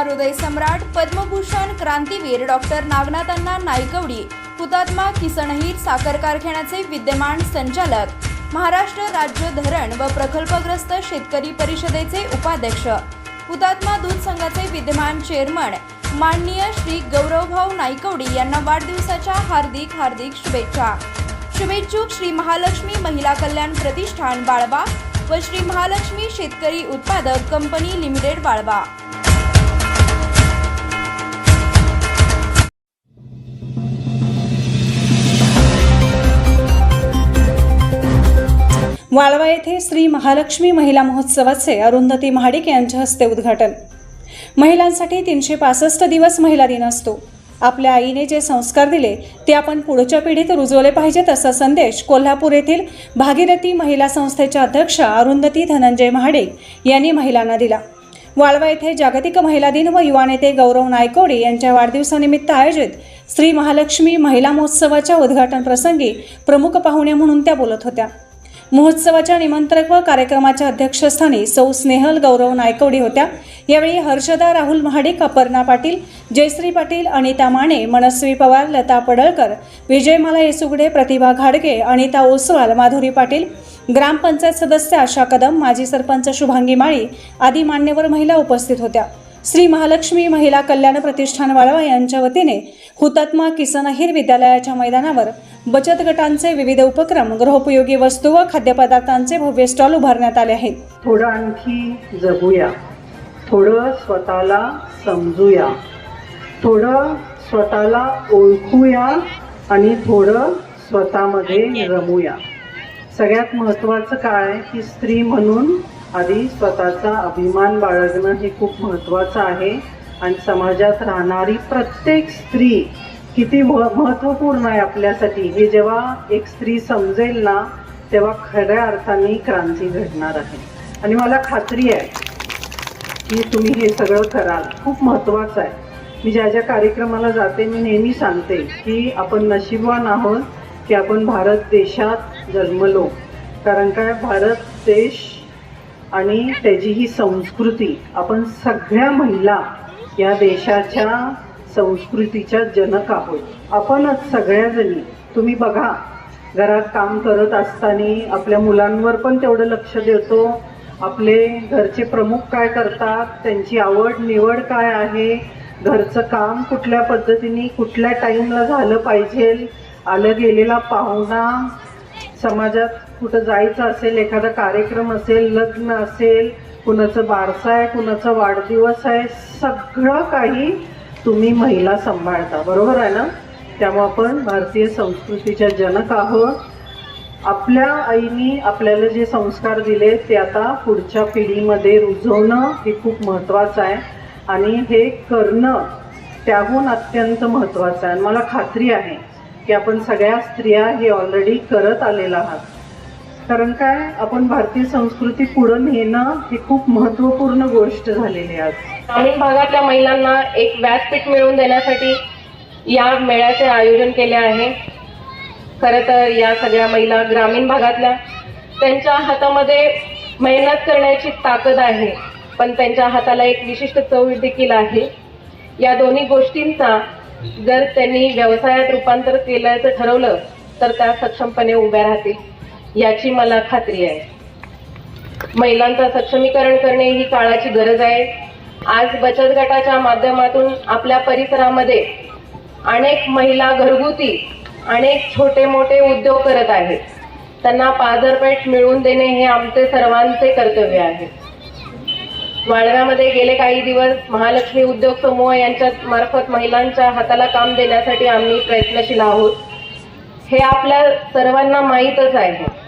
हृदय सम्राट पद्मभूषण क्रांतीवीर डॉक्टर नागनाथांना नायकवडी हुतात्मा किसनहीर साखर कारखान्याचे विद्यमान संचालक महाराष्ट्र राज्य धरण व प्रकल्पग्रस्त शेतकरी परिषदेचे उपाध्यक्ष हुतात्मा दूध संघाचे विद्यमान चेअरमन माननीय श्री गौरवभाऊ नायकवडी यांना वाढदिवसाच्या हार्दिक हार्दिक शुभेच्छा. शुभेच्छुक श्री महालक्ष्मी महिला कल्याण प्रतिष्ठान बाळवा व श्री महालक्ष्मी शेतकरी उत्पादक कंपनी लिमिटेड बाळवा वाळवा येथे श्री महालक्ष्मी महिला महोत्सवाचे अरुंधती महाडिक यांच्या हस्ते उद्घाटन. महिलांसाठी तीनशे पासष्ट दिवस महिला दिन असतो. आपल्या आईने जे संस्कार दिले ते आपण पुढच्या पिढीत रुजवले पाहिजेत असा संदेश कोल्हापूर येथील भागीरथी महिला संस्थेच्या अध्यक्षा अरुंधती धनंजय महाडिक यांनी महिलांना दिला. वाळवा येथे जागतिक महिला दिन व युवा नेते गौरव नायकोडी यांच्या वाढदिवसानिमित्त आयोजित श्री महालक्ष्मी महिला महोत्सवाच्या उद्घाटन प्रसंगी प्रमुख पाहुणे म्हणून त्या बोलत होत्या. महोत्सवाच्या निमंत्रक व कार्यक्रमाच्या अध्यक्षस्थानी सौ स्नेहल गौरव नायकवडी होत्या. यावेळी हर्षदा राहुल महाडिक अपर्णा पाटील जयश्री पाटील अनिता माने मनस्वी पवार लता पडळकर विजयमाला येसुगडे प्रतिभा घाडगे अनिता ओसवाल माधुरी पाटील ग्रामपंचायत सदस्य आशा कदम माजी सरपंच शुभांगी माळी आदी मान्यवर महिला उपस्थित होत्या. श्री महालक्ष्मी महिला कल्याण प्रतिष्ठान वाळवा यांच्या वतीने हुतात्मा किसन अहिर विद्यालयाच्या मैदानावर बचत गटांचे विविध उपक्रम गृहोपयोगी वस्तू व खाद्यपदार्थांचे भव्य स्टॉल उभारण्यात आले आहेत. थोडं आणखी जगूया. थोडं स्वतःला समजूया. थोडं स्वतःला ओळखूया आणि थोडं स्वतःमध्ये रमूया. सगळ्यात महत्त्वाचं काय की स्त्री म्हणून आधी स्वतःचा अभिमान बाळगणं हे खूप महत्त्वाचं आहे. आणि समाजात राहणारी प्रत्येक स्त्री किती मह महत्त्वपूर्ण आहे आपल्यासाठी. हे जेव्हा एक स्त्री समजेल ना तेव्हा खऱ्या अर्थाने क्रांती घडणार आहे. आणि मला खात्री आहे की तुम्ही हे सगळं कराल. खूप महत्त्वाचं आहे. मी ज्या ज्या कार्यक्रमाला जाते मी नेहमी सांगते की आपण नशिबवान आहोत की आपण भारत देशात जन्मलो. कारण काय? भारत देश आणि त्याची ही संस्कृती आपण सगळ्या महिला या देशाच्या संस्कृतीच्या जनक आहोत. आपणच सगळ्याजणी. तुम्ही बघा घरात काम करत असताना आपल्या मुलांवर पण तेवढं लक्ष देतो. आपले घरचे प्रमुख काय करतात? त्यांची आवड निवड काय आहे? घरचं काम कुठल्या पद्धतीने कुठल्या टाईमला झालं पाहिजे? आलं गेलेला पाहुणा समाजात कुठं जायचं असेल एखादा कार्यक्रम असेल लग्न असेल कुणाचं बारसा आहे कुणाचा वाढदिवस आहे सगळं काही तुम्ही महिला सांभाळता. बरोबर आहे ना? त्यामुळं आपण भारतीय संस्कृतीच्या जनक आहोत. आपल्या आईनी आपल्याला जे संस्कार दिले ते आता पुढच्या पिढीमध्ये रुजवणं हे खूप महत्त्वाचं आहे. आणि हे करणं त्याहून अत्यंत महत्त्वाचं आहे. आणि मला खात्री आहे की आपण सगळ्या स्त्रिया हे ऑलरेडी करत आलेलं आहात. कारण काय? आपण भारतीय संस्कृती पुढं नेणं ही खूप महत्त्वपूर्ण गोष्ट झालेली आहे आज. ग्रामीण भागातल्या महिलांना एक व्यासपीठ मिळवून देण्यासाठी या मेळ्याचे आयोजन केले आहे. खरं तर या सगळ्या महिला ग्रामीण भागातल्या त्यांच्या हातामध्ये मेहनत करण्याची ताकद आहे पण त्यांच्या हाताला एक विशिष्ट चव देखील आहे. या दोन्ही गोष्टींचा जर त्यांनी व्यवसायात रूपांतर केल्याचं ठरवलं तर त्या सक्षमपणे उभ्या राहतील याची मला खात्री आहे. महिलांचं सक्षमीकरण करणे ही काळाची गरज आहे. आज बचत गटाच्या माध्यमातून आपल्या परिसरामध्ये अनेक महिला घरगुती अनेक छोटे मोठे उद्योग करत आहेत. त्यांना बाजारपेठ मिळवून देणे हे आमचे सर्वांचे कर्तव्य आहे. वाळव्यामध्ये गेले काही दिवस महालक्ष्मी उद्योग समूह यांच्या मार्फत महिलांच्या हाताला काम देण्यासाठी आम्ही प्रयत्नशील आहोत. हे आपल्या सर्वांना माहीतच आहे.